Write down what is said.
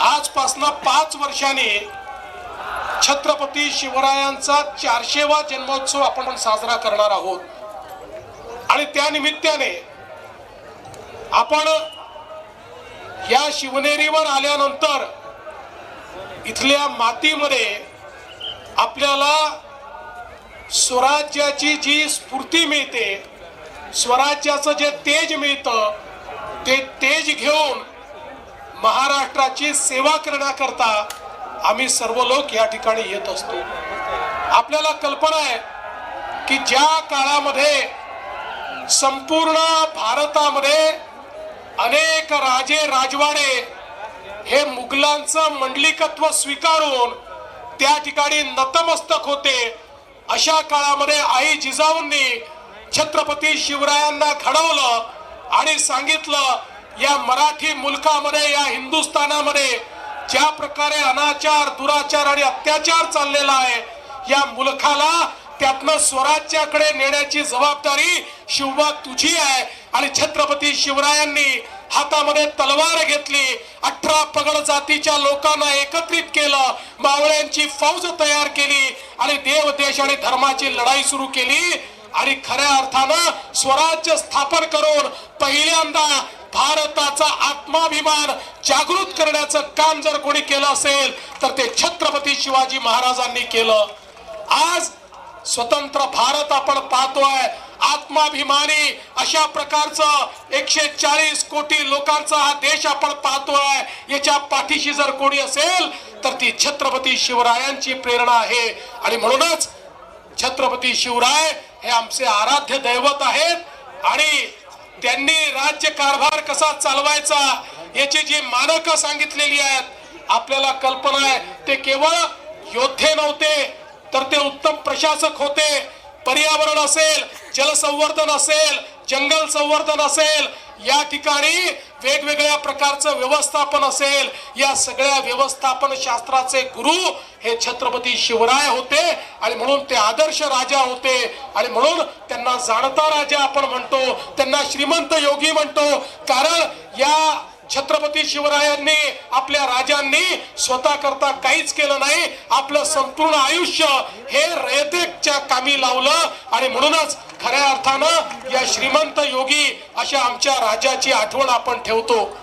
आजपासनं पाच वर्षाने छत्रपती शिवरायांचा चारशेवा जन्मोत्सव आपण साजरा करणार आहोत. आणि त्या निमित्ताने आपण या शिवनेरीवर आल्यानंतर इथल्या मातीमध्ये आपल्याला स्वराज्याची जी स्फूर्ती मिळते स्वराज्याचं जे तेज मिळतं ते तेज घेऊन महाराष्ट्राची सेवा करण्याकरता आम्ही सर्व लोक या ठिकाणी येत असतो. आपल्याला कल्पना आहे की ज्या काळामध्ये संपूर्ण भारतामध्ये अनेक राजे राजवाडे हे मुघलांचं मंडलिकत्व स्वीकारून त्या ठिकाणी नतमस्तक होते अशा काळामध्ये आई जिजाऊंनी छत्रपती शिवरायांना घडवलं आणि सांगितलं या मराठी मुलकामध्ये या हिंदुस्थानामध्ये ज्या प्रकारे अनाचार दुराचार आणि अत्याचार चाललेला आहे या मुलखाला त्यातनं स्वराज्याकडे नेण्याची जबाबदारी शिवबा तुझी आहे. आणि छत्रपती शिवरायांनी हातामध्ये तलवार घेतली अठरा पगड जातीच्या लोकांना एकत्रित केलं मावळ्यांची फौज तयार केली आणि देव देश आणि धर्माची लढाई सुरू केली. आणि खऱ्या अर्थानं स्वराज्य स्थापन करून पहिल्यांदा भारताचा आत्माभिमान जागृत करण्याचं काम जर कोणी केलं असेल तर ते छत्रपती शिवाजी महाराजांनी केलं. आज स्वतंत्र भारत आपण पाहतोय. आत्माभिमानी अशा प्रकारचं एकशे चाळीस कोटी लोकांचा हा देश आपण पाहतोय. याच्या पाठीशी जर कोणी असेल तर ती छत्रपती शिवरायांची प्रेरणा आहे. आणि म्हणूनच छत्रपती शिवराय हे आमचे आराध्य दैवत आहेत. आणि त्यांनी राज्य कारभार कसा चालवायचा याची जी मानक सांगितलेली आहेत आपल्याला कल्पना आहे. ते केवळ योद्धे नव्हते तर ते उत्तम प्रशासक होते. पर्यावरण असेल जलसंवर्धन असेल जंगल संवर्धन असेल या ठिकाणी वेगवेगळ्या प्रकारचं व्यवस्थापन असेल. या सगळ्या व्यवस्थापन शास्त्राचे गुरु हे छत्रपती शिवराय होते आणि म्हणून ते आदर्श राजा होते. आणि म्हणून त्यांना जाणता राजा आपण म्हणतो त्यांना श्रीमंत योगी म्हणतो. कारण या छत्रपती शिवरायांनी आपल्या राजांनी स्वतः करता काहीच केलं नाही. आपलं संपूर्ण आयुष्य हे रयतेच्या कामी लावलं आणि म्हणूनच खऱ्या अर्थानं या श्रीमंत योगी अशा आमच्या राजाची आठवण आपण ठेवतो.